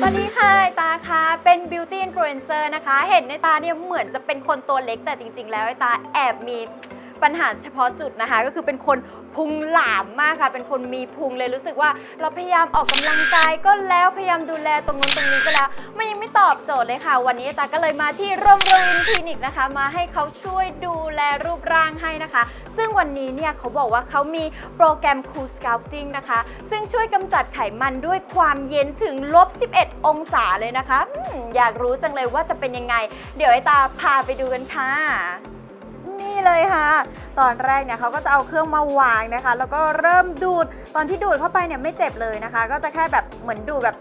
สวัสดีค่ะไอตาค่ะ เป็นบิวตี้อินฟลูเอนเซอร์นะคะ เห็นในตาเนี่ยเหมือนจะเป็นคนตัวเล็กแต่จริง ๆ แล้วไอตาแอบมี ปัญหาเฉพาะจุดนะคะ ก็คือเป็นคนพุงหลามมากค่ะ เป็นคนมีพุงเลยรู้สึกว่า เราพยายามออกกำลังกายก็แล้วพยายามดูแลตรงนู้นตรงนี้ก็แล้วมันยังไม่ตอบโจทย์เลยค่ะ วันนี้ตาก็เลยมาที่โรงเรียนคลินิกนะคะ มาให้เขาช่วยดูแลรูปร่างให้นะคะ ซึ่งวันนี้เนี่ยเขาบอกว่าเขามีโปรแกรม Cool Sculpting นะคะ ซึ่งช่วยกำจัดไขมันด้วยความเย็นถึงลบ 11 องศาเลยนะคะออยากรู้จังเลยว่าจะเป็นยังไง เดี๋ยวไอตาพาไปดูกันค่ะ เลยค่ะ ตอนแรกเนี่ยเขาก็จะเอาเครื่องมาวางนะคะ แล้วก็เริ่มดูดตอนที่ดูดเข้าไปเนี่ยไม่เจ็บเลยนะคะ ก็จะแค่แบบเหมือนดูดแบบ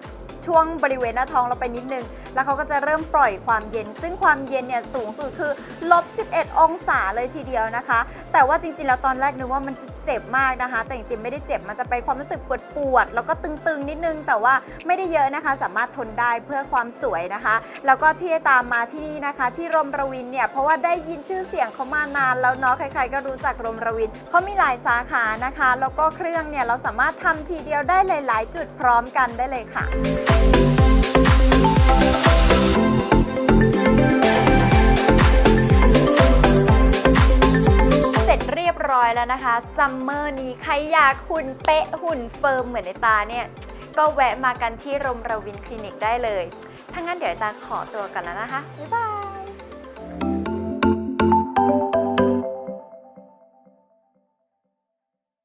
ช่วงบริเวณหน้าท้องเราไปนิดนึง แล้วเขาก็จะเริ่มปล่อยความเย็น ซึ่งความเย็นเนี่ยสูงสุดคือลบ 11 องศาเลยทีเดียวนะคะ แต่ว่าจริงๆ แล้วตอนแรกนึกว่ามันจะ เจ็บมากนะคะ แต่จริงๆไม่ได้เจ็บมันจะเป็นความรู้สึกปวดปวดๆแล้วก็ตึงๆนิดนึง แต่ว่าไม่ได้เยอะนะคะ สามารถทนได้เพื่อความสวยนะคะ แล้วก็ที่ตามมาที่นี่นะคะ ที่รมระวินเนี่ยเพราะว่าได้ยินชื่อเสียงเขามานานแล้วเนาะใครๆก็รู้จักรมระวินเขามีหลายสาขานะคะ แล้วก็เครื่องเนี่ยเราสามารถทำทีเดียวได้หลาย ๆ จุดพร้อมกันได้เลยค่ะ อยแล้วนะคะซัมเมอร์นี้ใครอยากหุ่นเป๊ะหุ่นเฟิร์มเหมือนในตาเนี่ยก็แวะมากันที่รมรวินคลินิกได้เลย ถ้างั้นเดี๋ยวตาขอตัวกันแล้วนะคะ บ๊ายบาย